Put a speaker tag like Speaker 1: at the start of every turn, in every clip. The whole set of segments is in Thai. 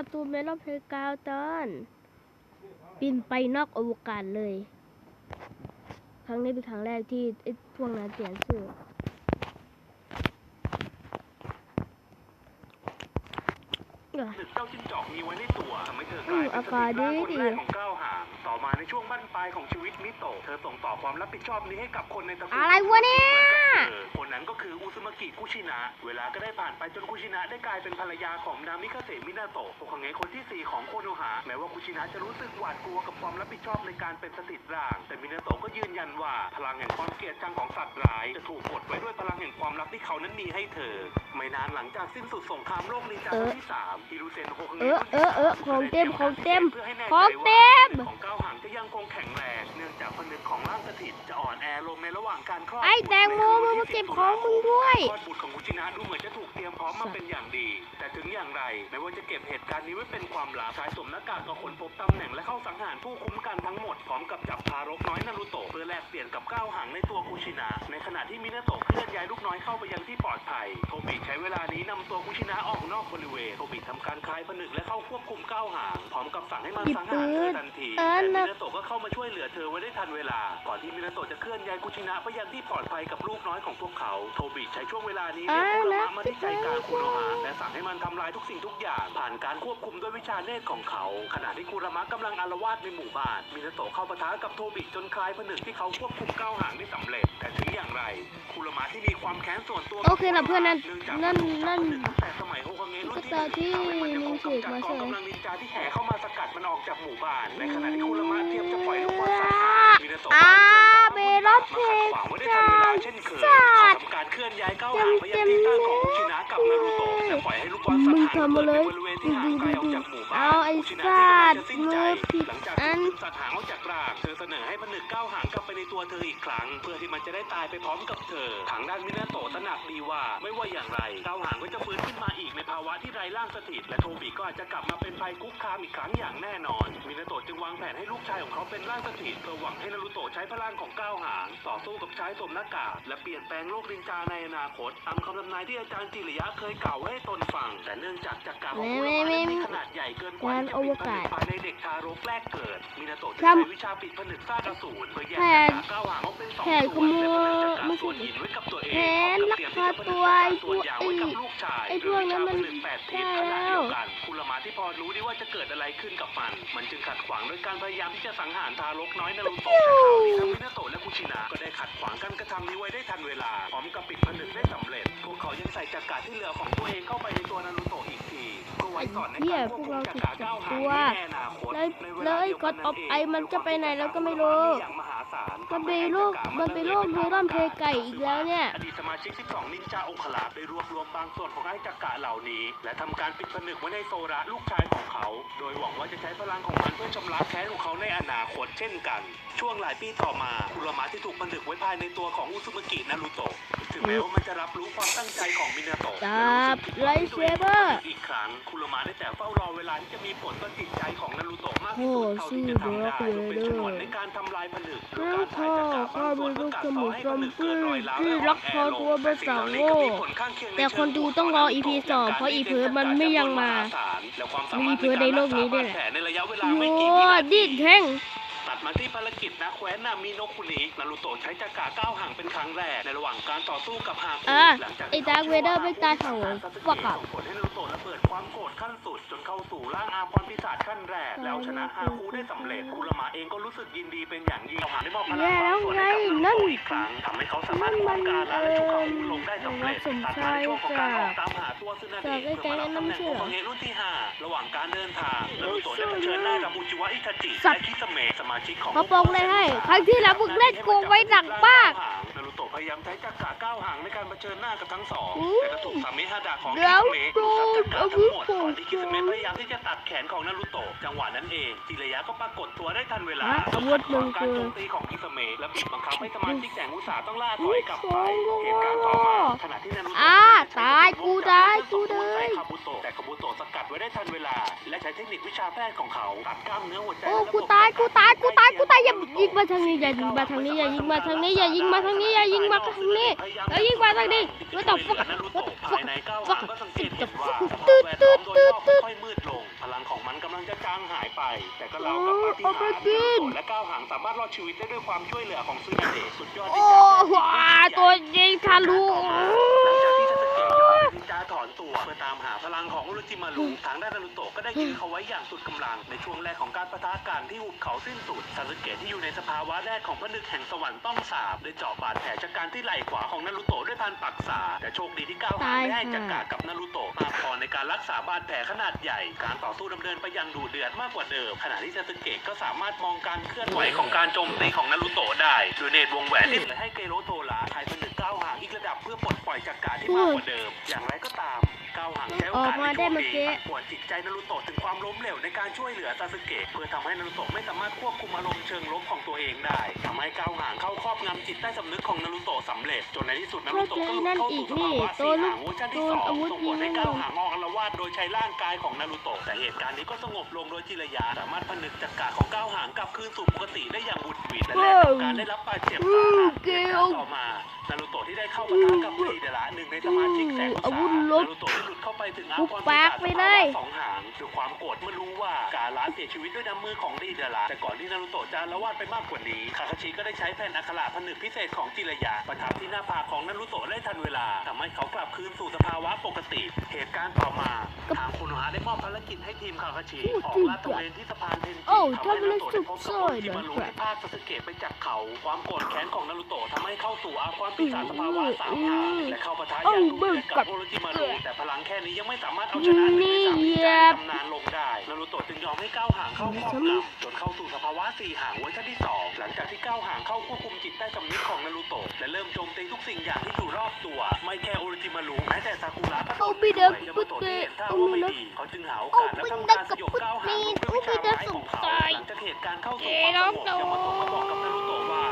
Speaker 1: การ์ตูนเมลอนเพลกาวตอนบินไปนอกอวกาศเลย ครั้งนี้เป็นครั้งแรกที่ไอ้พวกนั้นเปลี่ยนชื่อเอ้อ
Speaker 2: หนึกเจ้าจิ้งจอกมีไว้ในตัวทำให้เธอก
Speaker 1: อื
Speaker 2: ลามยเป็น
Speaker 1: อา
Speaker 2: ส
Speaker 1: กาศ
Speaker 2: ตรี
Speaker 1: ดี
Speaker 2: ร่างคน
Speaker 1: ดี
Speaker 2: แรกของก้าวหางต่อมาในช่วงบั้นปลายของชีวิตมิโตะเธอส่งต่อความรับผิดชอบนี้ให้กับคนในตระกูล
Speaker 1: อะไรวะเนี่ย
Speaker 2: กิคุชินะ เวลาก็ได้ผ่านไปจนคุชินะได้กลายเป็นภรรยาของนามิคาเซมินาโตะโอคังเงะคนที่สี่ของโคโนฮะแม้ว่าคุชินะจะรู้สึกหวาดกลัวกับความรับผิดชอบในการเป็นสถิตร่าง แต่มินาโตะก็ยืนยันว่า พลังแห่งความเกลียดชังของสัตว์ร้าย จะถูกกดไว้ด้วยพลังแห่งความรักที่เขานั้นมีให้เธอ ไม่นานหลังจากสิ้นสุดสงครามโลกนินจาครั้งที่สามฮิรุเซนโฮคัง
Speaker 1: เอ
Speaker 2: เงะ
Speaker 1: อเออเออของเต็มของเต็ม
Speaker 2: พื่ให้แน่
Speaker 1: ของ
Speaker 2: ใจว่า
Speaker 1: เต็ม
Speaker 2: ของก้าวหางจะยังคงแข็งแรงเนื่องจากผนึกของร่างสถิตจะอ่อนแอลงในระหว่างการคลอด
Speaker 1: ไอ้แตงโมมึงมาเก็บของมึงด้วย
Speaker 2: คลอดบุตรของคุชินะดูเหมือนจะถูกเตรียมพร้อมมาเป็นอย่างดี แต่ถึงอย่างไรแม้ว่าจะเก็บเหตุการณ์นี้ไว้เป็นความลับชายสวมหน้ากากก็ค้นพบตำแหน่งและเข้าสังหารผู้คุ้มกันทั้งหมดพร้อมกับจับทารกน้อยนารูโตะเพื่อแลกเปลี่ยนกับก้าวหางในตัวคุชินะในขณะที่มินาโตะเคลื่อนย้ายลูกน้อยเข้าไปยังที่ปลอดภัยโทบิใช้เวลานี้นำตัวคุชินะออกนอกบริเวณโทบิทำการคลายผนึกและเข้าควบคุมก้าวหางพร้อมกับสั่งให้มันสังหารเธอทันที
Speaker 1: เออ
Speaker 2: แต่
Speaker 1: นะ
Speaker 2: มินาโตะก็เข้ามาช่วยเหลือเธอไว้ได้ทันเวลา ก่อนที่มินาโตะจะเคลื่อนย้ายคุชินะไปยังที่ปลอดภัยกับลูกน้อยของพวกเขา โทบิใช้ช่วงเวลานี้เรียกคุรามะมาที่ใจกลางคุโนฮะและสั่งให้มันทำลายทุกสิ่งทุกอย่าง ผ่านการควบคุมด้วยวิชาเนตรของเขา ขณะที่คุรามะกำลังอาละวาดในหมู่บ้านมินาโตะเข้าปะทะกับโทบิจนคลายผนึกที่เขาควบคุมก้าวหางได้สำเร็จ แต่ถึงอย่างไรคุรามะที่มีความแค้นส่วนตัว
Speaker 1: โอเคล่ะเพื่อนนั่น
Speaker 2: นั่
Speaker 1: นนั่น
Speaker 2: ตั้งแต่สมัยโฮคาเงะรุ่นที่
Speaker 1: ตอนที่
Speaker 2: ทำให้มันยังคง
Speaker 1: กำ
Speaker 2: จัด
Speaker 1: มา
Speaker 2: ก
Speaker 1: ใช่
Speaker 2: อง
Speaker 1: ไหม
Speaker 2: กำลังนินจาที่แห่เข้ามาสกัดมันออกจากหมู่บ้าน ในขณะที่คุรามะเตรียมจะปล่อยลูกบอลสัตว์มินาโตะ
Speaker 1: อ่าเบ
Speaker 2: เชิญ
Speaker 1: ลอ
Speaker 2: มา
Speaker 1: เพ
Speaker 2: ขัดขวางไว้ได้ทันเวลาเช่นเคย
Speaker 1: สัตว์
Speaker 2: เขาทำการเคลื่อนย้ายก้าวหางไปยังที่ตั้งของคุชินะกับนารูโตะและปล่อยให้ลูกบอลสัต
Speaker 1: มึ
Speaker 2: ว์
Speaker 1: ง
Speaker 2: หาง
Speaker 1: ทำมา
Speaker 2: เกิด
Speaker 1: เล
Speaker 2: ใน
Speaker 1: ย
Speaker 2: บริเวณที่ห่างไกลออกจากหมู่บ้าน
Speaker 1: เอาไอ้
Speaker 2: คุชินะที่กำลังจะสิ้นใจ
Speaker 1: สัตว์
Speaker 2: หลังจาก
Speaker 1: อัน
Speaker 2: สัตว์หางออกจากรากเธอเสนอให้ผนึกก้าวหางกลับไปในตัวเธออีกครั้ง เพื่อที่มันจะได้ตายไปพร้อมกับเธอทางด้านมินาโตะตระหนักดีว่าไม่ว่าอย่างไรก้าวหางก็จะฟื้นขึ้นมาอีกในภาวะที่ไร้ร่างสถิต และโทบิก็อาจจะกลับมาเป็นภัยคุกคามอีกครั้งอย่างแน่นอน มินาโตะจึงวางแผนให้ลูกชายของเขาเป็นร่างสถิตเพื่อหวังให้นารูโตะใช้พลังของก้าวหาง ต่อสู้กับชายสวมหน้ากากและเปลี่ยนแปลงโลกนินจาในอนาคตตามคำทำนายที่อาจารย์จิริยะเคยกล่าวไว้ให้ตนฟัง แต่เนื่องจากจักรกาของคุรามะนั้นมีขนาดใหญ่เกินกว่าที่จะปิดผนึกภายในเด็กทารกแรกเกิด มินาโตะจึงใช้วิชาปิดผนึกซากอสูรเพื่อแยกจักรก้าวหางออกเป็นสอง
Speaker 1: แผนข
Speaker 2: ส่วน
Speaker 1: โม
Speaker 2: และผนึกจักร
Speaker 1: ไม่
Speaker 2: ส่
Speaker 1: ใช่
Speaker 2: วนหินไว้กับตัวเอง
Speaker 1: แผนลักพาตัวไอ้พวกไอ้ไอ้พวกนั้นมัน
Speaker 2: หนึ่งแปดทิศขนาดเดียวกันคุรามะที่พอรู้ดีว่าจะเกิดอะไรขึ้นกับมัน มันจึงขัดขวางด้วยการพยายามที่จะสังหารทารกน้อยนารุโตะแต่คราวนี้ทั้งมินาโตะและคุชินะก็ได้ขัดขวางการกระทำนี้ไว้ได้ทันเวลาพร้อมกับปิดผนึกได้สำเร็จ พวกเขายังใส่จักรที่เหลือของตัวเองเข้าไปในตัวนารุโตะอีกทีเพื่ไว้สอนนการควบคุมจักราวหางในแอนาคต
Speaker 1: แล้วแล้วาไอ้
Speaker 2: ดีย
Speaker 1: กดออฟไอมันจะไปไหนแล้วก็ไม่รู้
Speaker 2: อย่างมหาศาล
Speaker 1: มันไปโลกมันไปโลกเมลอนเพไก่อีกแล้วเนี่ย
Speaker 2: อดีตสมาชิก12นินจาองคลาได้รวบรวมบางส่วนของไอ้จักระเหล่านี้ และทำการปิดผนึกไว้ในโซระลูกชายของเขา โดยหวังว่าจะใช้พลังของมันเพื่อชำระแค้นของเขาในอนาคตเช่นกัน ช่วงหลายปีต่อมาคุรามะที่ถูกผนึกไว้ภายในตัวของอุซุมากินารุโตะถึงแม้ว่ามันจะรับรู้ความตั้งใจของมินาโตะ
Speaker 1: จับไลท์เซเบอร์
Speaker 2: อีกครั้งคุรามะได้แต่เฝ้ารอเวลาที่จะมีผลต่อจิตใจของนารุโตะมากที่สุดเท่าที่จะทำได้เพื่อเป็นฉนวนในการทำลายผนึกหรือ
Speaker 1: แล้ว
Speaker 2: การ
Speaker 1: พ่
Speaker 2: ถ่า
Speaker 1: อย
Speaker 2: จักระ
Speaker 1: ก็
Speaker 2: บางส่
Speaker 1: เป็
Speaker 2: วน
Speaker 1: น
Speaker 2: เพื่
Speaker 1: ลู
Speaker 2: อกกัด
Speaker 1: ส
Speaker 2: เซาะ
Speaker 1: มุ
Speaker 2: ให้
Speaker 1: น
Speaker 2: ผนึก
Speaker 1: จำ
Speaker 2: เกิ
Speaker 1: พื้
Speaker 2: ด
Speaker 1: น
Speaker 2: รอยร้าว
Speaker 1: ที่
Speaker 2: และ
Speaker 1: รั
Speaker 2: อ่
Speaker 1: ก
Speaker 2: อน
Speaker 1: พ
Speaker 2: แอ
Speaker 1: อ
Speaker 2: ล
Speaker 1: ตัว
Speaker 2: ง
Speaker 1: เบอร์สอง
Speaker 2: แต่สิ่งเหล่านี้ก็มีผลข้างเคียง
Speaker 1: แต่คนดูต้องรอ EP สองเพราะ EP มันไม่ยังมามีเพิร์ทในโลกนี้ด้วยแหละ
Speaker 2: ในระยะเวลา
Speaker 1: โอ้
Speaker 2: ไม่กี่วินาที
Speaker 1: ดิดแท่ง
Speaker 2: ตั ดมาที่ภารกิจนะแคว้นนามิโนะคุนินารูโตะใช้จักระก้าวห่างเป็นครั้งแรกในระหว่างการต่อสู้กับฮาคุ
Speaker 1: อะ
Speaker 2: หลังจาก
Speaker 1: ไอ้ Dark Vader ไม่ตายเผา
Speaker 2: ว่า
Speaker 1: ว่ากั
Speaker 2: กับบส่งผลให้นารูโตะระเบิดความโกรธขั้นสุด จนเข้าสู่ร่างอาพรปีศาจขั้นแรก แล้วชนะฮาคุได้สำเร็จคุรามะเองก็รู้สึกยินดีเป็นอย่างยิ่งเขาหาได้มอบพลัง
Speaker 1: แย่แล้ว
Speaker 2: บางส่วน
Speaker 1: ไง
Speaker 2: ให้กับนา
Speaker 1: นั่น
Speaker 2: รูโตะอีกครั้งทำให้เขาสามารถควบการและฉุกเขาลงได้สำเร็จ
Speaker 1: สม
Speaker 2: ตัด
Speaker 1: ชามา
Speaker 2: ยในช่วงของการออก
Speaker 1: จาก
Speaker 2: ตามหาตัวซึนา
Speaker 1: จาก
Speaker 2: เอะ
Speaker 1: ไอ้
Speaker 2: เพื่อมารับ
Speaker 1: แก๊งนั้น
Speaker 2: ตำแหน่ง
Speaker 1: ไม่ใช่
Speaker 2: โอ
Speaker 1: เหรอ
Speaker 2: คาเงะรุ่นที่ห้าระหว่างการเดินทางนารูโตะได้เผชิญหน้ากับอุจิวะอิทาจิ
Speaker 1: สัต
Speaker 2: และ
Speaker 1: ว์
Speaker 2: คิสเมะสมาชิกของ
Speaker 1: มาปองเลยให้ ครั้งที่แล้วมึงเล่นโกงไว้หนักมาก
Speaker 2: นารูโตะพยายามใช้จักระก้าวหางในการเผชิญหน้ากับทั้งสอง
Speaker 1: อู้
Speaker 2: แต่ก็ถูกซามิฮาดะของ
Speaker 1: เดี๋
Speaker 2: คิ
Speaker 1: ยว
Speaker 2: สเมะดูดซับจักระทั้งหมด
Speaker 1: โอ้โห
Speaker 2: ก่อนที่คิสเมะพยายามที่จะตัดแขนของนารูโตะจังหวะนั้นเองจิระยะก็ปรากฏตัวได้ทันเวลา
Speaker 1: ฮะ
Speaker 2: ต้อง
Speaker 1: อาวุ
Speaker 2: ขั
Speaker 1: ธ
Speaker 2: ดข
Speaker 1: มึ
Speaker 2: วางงการ
Speaker 1: คือ
Speaker 2: โจมตีของคิสเมะและบีบบังคับให้สมาชิกแสงอุตสาห์ต้องล่าถอยกลับไป
Speaker 1: โอ้โห
Speaker 2: เหตุการณ์ต่อมาขณะที่นารูโตะ
Speaker 1: อ่าตายกูตายกูตาย
Speaker 2: ใส่คาบุโตะแต่คาบุโตะสกัดไว้ได้ทันเวลา และใช้เทคนิควิชาแพทย์ของเขาตัดกล้ามเนื้อหัวใจ
Speaker 1: โอ้
Speaker 2: และระบบ
Speaker 1: กูตายกูตายกูตายกูตายอย่ายิงมาทางนี้อย่ายิงมาทางนี้อย่ายิงมาทางนี้อย่ายิงมาทางนี้อย่ายิงมาทางนี้อย่ายิงมาทางนี้แล้วต่อฟักฟักฟักฟัก
Speaker 2: ตืดตืดตืดตืดตืดค่อยมืดลง พลังของมันกำลังจะจางหายไป แต่ก็เรากับปาฏิหาริย์และก้าวหางสามารถรอดชีวิตได้ด้วยความช่วยเหลือของซึนาเดะสุดยอด
Speaker 1: โอ้โหตัวยิงทะลุ
Speaker 2: ลังของอุรุจิมารุทางด้านนารูโตะก็ได้ยื้อเขาไว้อย่างสุดกำลังในช่วงแรกของการปะทะกันที่หุบเขาสิ้นสุดซาสึเกะที่อยู่ในสภาวะแรกของพนึกแห่งสวรรค์ต้องสาบได้เจาะบาดแผลจากการที่ไหล่ขวาของนารูโตะด้วยพันปักษา แต่โชคดีที่ก้าวหางได้ให้จักระกับนารูโตะมากพอในการรักษาบาดแผลขนาดใหญ่ การต่อสู้ดำเนินไปอยังดุเดือดมากกว่าเดิมขณะที่ซาสึเกะก็สามารถมองการเคลื่อนไหวของการโจมตีของนารูโตะได้โดยเนตรวงแหวนที่เลยให้เกโรโทระใช้เป็นหนึ่งก้าวหางอีกระดับเพื่อปลดปล่อยจากการที่มากกว่าเดิม อย่างไรก็ตาม ก้าวหางใช้โอกาสในช่วงนี้ปั่นป่วนจิตใจนารูโตะถึงความล้มเหลวในการช่วยเหลือซาสึเกะเพื่อทำให้นารูโตะไม่สามารถควบคุมอารมณ์เชิงลบของตัวเองได้ทำให้ก้าวหางเข้าครอบงำจิตใต้สำนึกของนารูโตะสำเร็จจนในที่สุดนารูโตะก็หลุดเข้าสู่สภาวะสี่หางเวอร์ชันที่สองส่งผลให้ก้าวหางออกอาละวาดโดยใช้ร่างกายของนารูโตะแต่เหตุการณ์นี้ก็สงบลงโดยจิระยะสามารถผนึกจักระของก้าวหางกลับคืนสู่ปกติได้อย่างบุดหวิดและแลกกับการได้รับบาดเจ็บสาหัสเหตุการณ์ต่อมา นารูโตะที่ได้เข้าปะทะกับลีเดระหนึ่งในสมาชิกแสงอุตสา
Speaker 1: อาวุธลบ
Speaker 2: นารูโตะได้หลุดเข้าไปถึงอา
Speaker 1: หุบ
Speaker 2: พร
Speaker 1: ปากไปเลย
Speaker 2: สองหางด้วยความโกรธเมื่อรู้ว่าการาเสียชีวิตด้วยน้ำมือของลีเดระแต่ก่อนที่นารูโตะจะละวาดไปมากกว่านี้คาคาชิก็ได้ใช้แผ่นอักขระผนึกพิเศษของจิระยะประทับที่หน้าผากของนารูโตะได้ทันเวลาทำให้เขากลับคืนสู่สภาวะปกติ เหตุการณ์ต่อมาทางคุณฮะได้มอบภารกิจให้ทีมคาคาชิออกลาดตระเวนที่สะพานเทนจิ
Speaker 1: โอ้
Speaker 2: ทำให้นารูโตะได้พบกับ
Speaker 1: ทำ
Speaker 2: โอ
Speaker 1: ไม
Speaker 2: จิมารุ
Speaker 1: สุดซอยเหรอ
Speaker 2: ที่พาซาสึเกะไปจากเขาความโกรธแค้นของนารูโตะทำให้เข้าสู่อาความปีศาจสภาวะสามหางและเข้าปะทะอย่างดุเดือดกับโอจิมารุแต่พลังแค่นี้ยังไม่สามารถเอาชนะหนึ่สามวิชานตำนานลงได้นารูโตะจึงยอมให้ก้าวหางเข้าครอบงำจนเข้าสู่สภาวะสี่หางเวอร์ชันที่สองหลังจากที่ก้าวหางเข้าควบคุมจิตใต้สำนึกของนารูโตะและเริ่มโจมตีทุกสิ่งอย่างที่อยู่รอบตัว ไม่แค่โอริจิมารุแม้แต่ซากุระก็โดน
Speaker 1: เอาไปเดินา
Speaker 2: มาโตะที่เห็นท่าว่าไม่ดีเขาจึงหาโอกาสและทำการสยบก้าวหางด้วยวิชา
Speaker 1: ได้
Speaker 2: ของเขาหลังจากเหตุการณ์เข้าสู่ความส
Speaker 1: ง
Speaker 2: บยามาโตะก็บอกกับนารูโตะว่า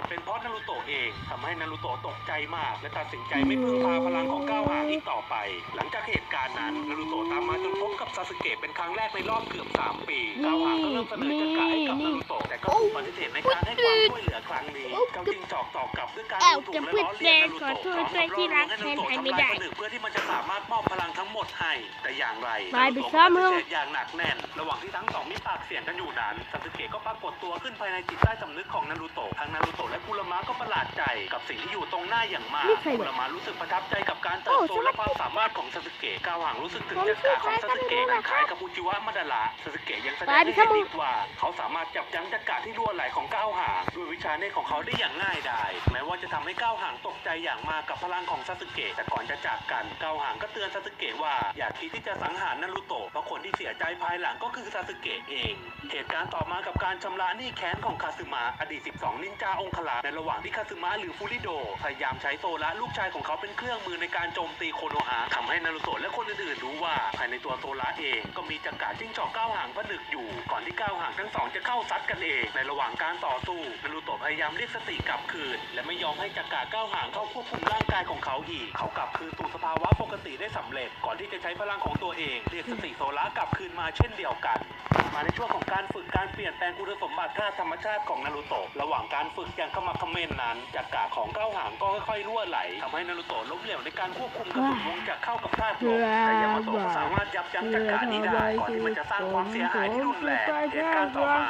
Speaker 2: ดเป็นเพราะนารูโตะเองทำให้นารูโตะตกใจมาก และตัดสินใจไม่พึ่งพาพลังของก้าวหางอีกต่อไป หลังจากเหตุการณ์นั้นนารูโตะตามมาจนพบกับซาสึเกะเป็นครั้งแรกในรอบเกือบ3 ปีก้าวหางก็เริ่มเสนอจักระให้กับนารูโตะแต่ก็ถูกปฏิเสธในการให้ความช่วยเหลือครั้งนี้เขาจึงตอบตอบกลับด้วยการ
Speaker 1: แอว
Speaker 2: ดูถู
Speaker 1: จะ
Speaker 2: กและ
Speaker 1: พูด
Speaker 2: ล้อ
Speaker 1: แด
Speaker 2: เลียน
Speaker 1: ง
Speaker 2: นารู
Speaker 1: ขอ
Speaker 2: โตะ
Speaker 1: โทษด้วยที่รักแทนใครไม่ได้
Speaker 2: เพื่อที่มันจะสามารถมอบพลังทั้งหมดให้แต่อย่างไร
Speaker 1: ไปไปซ้อมเถอะ
Speaker 2: นารูโตะก็ปฏิเสธอย่างหนักแน่น ระหว่างที่ทั้งสองมีปากเสียงกันอยู่นั้นซาสึเกะก็ปรากฏตัวขึ้นภายในจิตใต้สำนึกของนารูโตะทั้งนารูโตะและคุรามะก็ประหลาดใจกับสิ่งที่อยู่ตรงหน้าอย่างมาก
Speaker 1: นี่ใคร
Speaker 2: คุ
Speaker 1: เนี่ย
Speaker 2: รามะรู้สึกประทับใจกับการเติบโต
Speaker 1: โอ้
Speaker 2: และความสามารถของซาสึเกะก้าวหางรู้สึกถึงจักระของซาสึเกะนั้นคล้ายกับอุจิวะมาดาระซาสึเกะยังแสดงให้เห็นอีกว่า เขาสามารถจับยั้งจักระที่รั่วไหลของก้าวหางด้วยวิชาเนตรของเขาได้อย่างง่ายดายแม้ว่าจะทำให้ก้าวหางตกใจอย่างมากกับพลังของซาสึเกะแต่ก่อนจะจากกันก้าวหางก็เตือนซาสึเกะว่าอย่าคิดที่จะสังหารนารูโตะเพราะคนที่เสียใจภายหลังก็คือซาสึเกะเอง เหตุการณ์ต่อมากับการชำระหนี้แค้นของคาซึมะอดีต 12 นินจาองคลาในระหว่างที่คาซึมะหรือฟูริโดพยายามใช้โซระลูกชายของเขาเป็นเครื่องมือในการโจมตีโคโนฮะทำให้นารูโตะและคนอื่นๆรู้ว่าภายในตัวโซระเองก็มีจักรจิ้งจอกก้าวหางผนึกอยู่ ก่อนที่ก้าวหางทั้งสองจะเข้าซัดกันเอง ในระหว่างการต่อสู้นารูโตะพยายามเรียกสติกลับคืน และไม่ยอมให้จักรก้าวหางเข้าควบคุมร่างกายของเขาอีก เขากลับคืนสู่สภาวะปกติได้สำเร็จ ก่อนที่จะใช้พลังของตัวเอง เรียกสติโซระกลับคืนมาเช่นเดียวกัน มาในช่วงของการฝึกการเปลี่ยนแปลงคุณสมบัติธาตุธรรมชาติของนารูโตะระหว่างการฝึกอย่างขมักเขม้นนั้นจักระของก้าวหางก็ค่อยๆรั่วไหลทำให้นารูโตะล้มเหลวในการควบคุมกระสุนวงจักรเข้ากับธาตุลมแต่ยามาโตะก็สามารถยับยั้งจักระนี้ได้ก่อนที่มันจะสร้างความเสียหายที่รุนแรงเหตุการณ์ต่อมา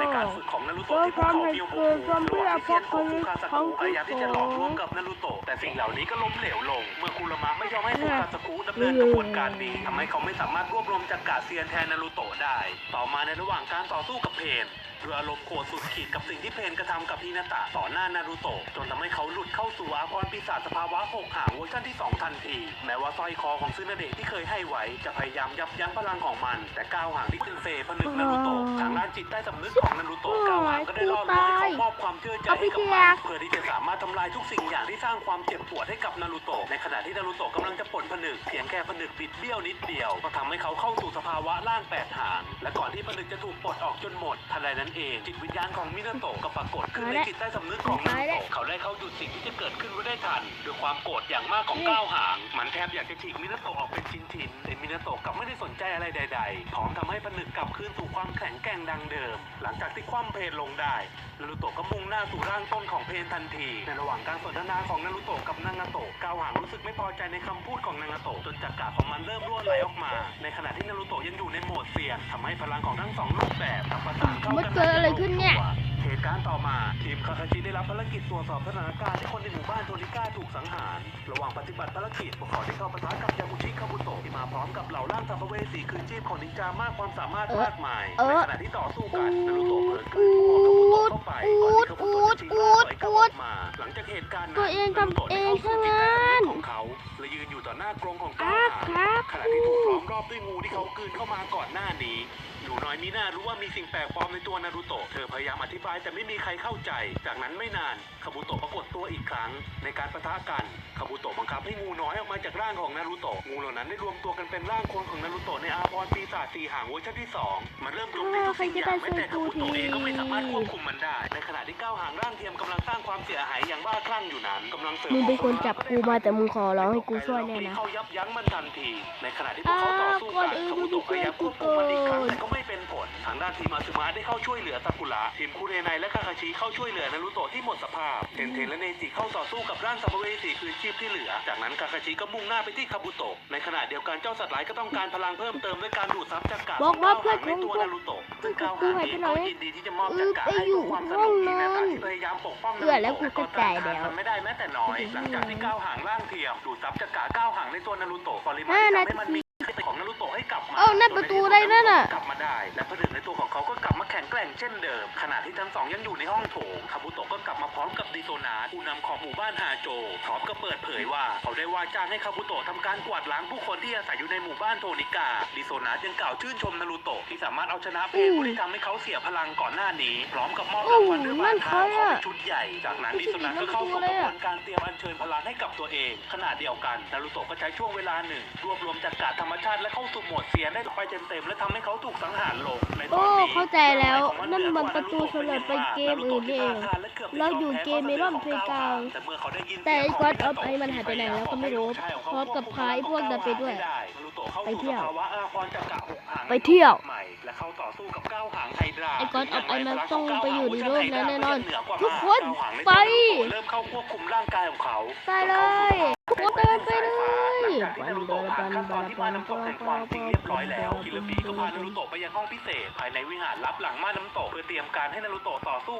Speaker 2: ในการฝึกของนารูโตะที่ภูเขามิโอโฮคุระหว่างที่เทียนโกฟุคาซากุพยายามที่จะหลอกลวงกับนารูโตะแต่สิ่งเหล่านี้ก็ล้มเหลวลง เมื่อคุรามะไม่ยอมให้ฟูคาซากุดำเนินกระบวนการนี้ทำให้เขาไม่สามารถรวบรวมจักระเซียนแทนนารูโตะได้ ต่อมาในระหว่างการต่อสู้กับเพน ด้วยอารมณ์โกรธสุดขีดกับสิ่งที่เพนกระทำกับฮินาตะต่อหน้านารูโตะจนทำให้เขาหลุดเข้าสู่อาพรปีศาจสภาวะหกหางเวอร์ชันที่สองทันที แม้ว่าสร้อยคอของซึนาเดะที่เคยให้ไว้จะพยายามยับยั้งพลังของมัน แต่ก้าวหางที่ขึ้นเซผนึกนารูโตะทางด้านจิตใต้สำนึกของนารูโตะก้าวหางก็ได้ล่อลวงให้เขามอบความเชื่อใจให้กับมันเพื่อที่จะสามารถทำลายทุกสิ่งอย่างที่สร้างความเจ็บปวดให้กับนารูโตะในขณะที่นารูโตะกำลังจะปลดผนึกเพียงแค่ผนึกบิดเบี้ยวนิดเดียวก็ทำให้เขาเข้าสู่สภาวะร่างแปดหางและก่อนที่ผนึกจะถูกปลดออกจนหมดทันใดนั้นเองจิตวิญญาณของมินาโตะก็ปรากฏขึ้น
Speaker 1: ตาย
Speaker 2: ใน
Speaker 1: แล้ว
Speaker 2: จิตใต้สำนึกของนา
Speaker 1: ตาย
Speaker 2: รู
Speaker 1: แล้ว
Speaker 2: โตะเขาได้เข้าหยุดสิ่งที่จะเกิดขึ้นไว้ได้ทันด้วยความโกรธอย่างมากของก้าวหาง มันแทบอยากจะฉีกมินาโตะออกเป็นชิ้นๆแต่มินาโตะกลับไม่ได้สนใจอะไรใด ๆ พร้อมทำให้ผนึกกลับคืนสู่ความแข็งแกร่งดังเดิม หลังจากที่คว่ำเพลลงได้นารูโตะก็มุ่งหน้าสู่ร่างต้นของเพลทันที ในระหว่างการสนทนาของนารูโตะกับนางาโตะก้าวหางรู้สึกไม่พอใจในคำพูดของนางาโตะจนจักระของมันเริ่มรั่วไหลออกมา ในขณะที่นารูโตะยังอยู่ในโหมดเสี่ยงทำให้พลังของทั้งสองรูปแบบทำประสานเข้า
Speaker 1: มัน
Speaker 2: กัน
Speaker 1: เกิดอะไรขึ้นเนี่ย
Speaker 2: เหตุการณ์ต่อมาทีมคาคาชิได้รับภารกิจตรวจสอบสถานการณ์ที่คนในหมู่บ้านโทนิก้าถูกสังหาร ระหว่างปฏิบัติภารกิจพวกเขาได้เข้าปะทะกับยากุชิคาบุโตะที่มาพร้อมกับเหล่าร่างสัมภเวสีคืนชีพของนินจามากความสามารถมากมาย
Speaker 1: เออ
Speaker 2: ในขณะที่ต่อสู้กันนารูโตะเผลอเกิดหัวคาบุโตะเข้าไปก่อนที่คาบุโตะจะทิ้งร่างถอ ยกลับออกมาหลังจากเหตุการณ์นั้น
Speaker 1: ตัวเองทำเอง
Speaker 2: นารูโตะได้เข้าสู่จิตใต้นของเขาและยืนอยู่ต่อหน้ากรงของก้า
Speaker 1: ครับ
Speaker 2: ขณะที่ถูกล้อมรอบด้วยงูที่เขากืนเข้ามาก่อนหน้านี้หนูน้อยมีน่ารู้ว่ามีสิ่งแปลกปลอมในตัวนารูโตะเธอพยายามอธิบายแต่ไม่มีใครเข้าใจ จากนั้นไม่นานคาบุโตะปรากฏตัวอีกครั้ง ในการประทะกันคาบุโตะบังคับให้งูน้อยออกมาจากร่างของนารูโตะงูเหล่านั้นได้รวมตัวกันเป็นร่างคนของนารูโตะในอาพรณ์ปีศาจสีหางเวอร์ชันที่สองมันเริ่มโจมตีทุกสิ่งอย่างแม้แต่คาบุโตะเองก็ไม่สามารถควบคุมมันได้ ในขณะที่ก้าวหางร่างเทียมกำลังสร้างความเสียหายอย่างบ้าคลั่งอยู่นั้นกำลังเสริม
Speaker 1: มึงเป็นคนจับกูมาแต่มึงขอร้องให้กูช่วยแน่นะ
Speaker 2: เขายับยั้งมันทันทีในขณะที่พวกเขาต่อสู้กัน
Speaker 1: อ้าว
Speaker 2: คาบุโตะพยายามควบคุมมันอีกครั้งแต่ก็ ไม่เป็นผลทางด้านทีมอาซึมะได้เข้าช่วยเหลือซากุระทีมคุเรไนและคาคาชิเข้าช่วยเหลือนารุโตะที่หมดสภาพเทนเทนและเนจิเข้าต่อสู้กับร่างสัมภเวสีคืนชีพที่เหลือ จากนั้นคาคาชิก็มุ่งหน้าไปที่คาบุโตะในขณะเดียวกันเจ้าสัตว์ร้ายก็ต้องการพลังเพิ่มเติมด้วยการดูดซับจักระ
Speaker 1: บอกว่า
Speaker 2: ขงก้หงใน
Speaker 1: เพื่
Speaker 2: ตั
Speaker 1: อ
Speaker 2: วนนารุโตะซึ่งก้าวหางเองก็ยินดีที่จะมอบ
Speaker 1: เอ
Speaker 2: จั
Speaker 1: อก
Speaker 2: ระ
Speaker 1: ไป
Speaker 2: ให้
Speaker 1: อยู่
Speaker 2: เพื่อความส
Speaker 1: ห้
Speaker 2: นุ
Speaker 1: อง
Speaker 2: กที่
Speaker 1: น
Speaker 2: ใน
Speaker 1: อ
Speaker 2: ขณะ
Speaker 1: น
Speaker 2: ที่พยายามปกป้องนา
Speaker 1: เอื้อแล้
Speaker 2: รุ
Speaker 1: วกู
Speaker 2: โตะ
Speaker 1: ก็จ่ายแล้ว
Speaker 2: มันไม่ได้แม้แต่น้อย หลังจากที่ก้าวหางร่างเทียมดูดซับจักระก้าวหางในตัวนารุโตะปริมาณ
Speaker 1: ห้า
Speaker 2: ที่
Speaker 1: นา
Speaker 2: ทำให้มัน
Speaker 1: ที
Speaker 2: มีของนา รุโตะให้กลับมา
Speaker 1: เอ้านั่นประตูได้นั่นน่ะ
Speaker 2: กลับมาได้ และผนึกในตัวของเขาก็กลับมาแข็งแกร่งเช่นเดิม ขณะที่ทั้งสองยังอยู่ในห้องโถงคาบุโตะก็กลับมาพร้อมกับดิโซนาผู้นำของหมู่บ้านฮาโจพร้อมกับเปิดเผยว่า เขาได้ว่าจ้างให้คาบุโตะทำการกวาดล้างผู้คนที่อาศัยอยู่ในหมู่บ้านโทนิกาดิโซนายังกล่าวชื่นชมนารูโตะที่สามารถเอาชนะเพลผู้ที่ทำให้เขาเสียพลังก่อนหน้านี้ พร้อมกับมอบรางวัลด้วยบาดเท้าเขาเป็นชุดใหญ่ จากนั้นดิโซนาก็เข้าสู่กระบวนการเตรียมอัญเชิญพลังให้กับตัวเองขณะเดียวกันนารูโตะก็ใช้ช่วงเวลาหนึ่งรวบรวมจักรธรรมชาติและเข้าสู่โหมดเสียได้ไปเต็มๆและทำให้เขาถูกสังหารลงในตอน
Speaker 1: โอ้
Speaker 2: นี้
Speaker 1: เข้าใจแล้วนั่นมันประตูเฉลิมไปเกมอื่นนี่เองเราอยู่เกมเมลอนเพลย์กราวด์
Speaker 2: แต่เมื่อเขาได้ยิน
Speaker 1: แต่ไอ้
Speaker 2: เสียง
Speaker 1: God
Speaker 2: ข
Speaker 1: of
Speaker 2: ง
Speaker 1: Ice มันหายไปไหนแล้วก็ไม่รู้พร้อมกับพาไอ้พวกนั้นไปด้วย ไปเที่ยว ไปเที่ยว
Speaker 2: ใหม่และเข้าต่อสู้กับก้าวหางไฮดรา
Speaker 1: ไอ้ God of Ice มันต้องไปอยู่ในโลกนั้นแน่นอน
Speaker 2: เวร์
Speaker 1: ทุกคน
Speaker 2: ก้าวหางใน
Speaker 1: ไป
Speaker 2: ตัวนารูโตะเริ่มเข้าควบคุมร่างกายของเขา
Speaker 1: ไปเลย ทุกคนเดินไปเลย
Speaker 2: หลังจากที่นารูโตะผ่านขั้นตอนที่ม่าน้ำตกแห่งความจริงเรียบร้อยแล้วคิลบีก็พานารูโตะไปยังห้องพิเศษ ภายในวิหารลับหลังม่านน้ำตกเพื่อเตรียมการให้นารูโตะต่อสู้